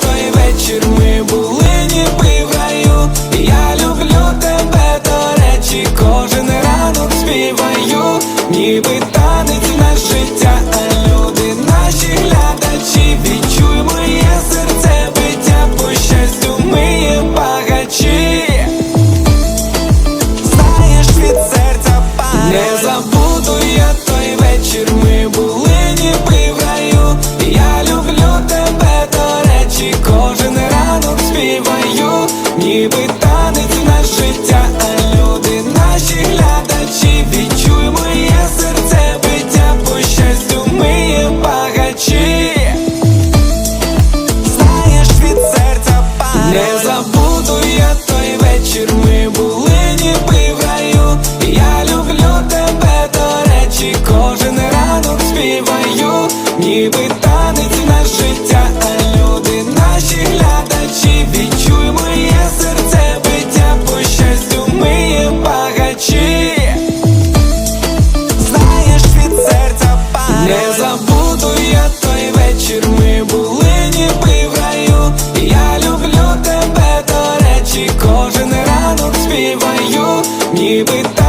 той вечір ми були, ніби в раю Я люблю тебе, до речі, кожен ранок співаю, ніби танець на життя, а люди наші глядачі, відчуй моє серце биття, по щастю ми є багачі. Знаєш від серця пара Не забуду я той вечір, ми були. ніби танець на життя, а люди наші глядачі відчуй моє серце биття, по щастю ми є багачі. Знаєш від серця пара Не забуду я той вечір, ми були ніби в раю. Я люблю тебе, до речі, кожен ранок співаю, ніби. забуду я той вечір. Ми були ніби в раю. Я люблю тебе, до речі, кожен ранок співаю, ніби так.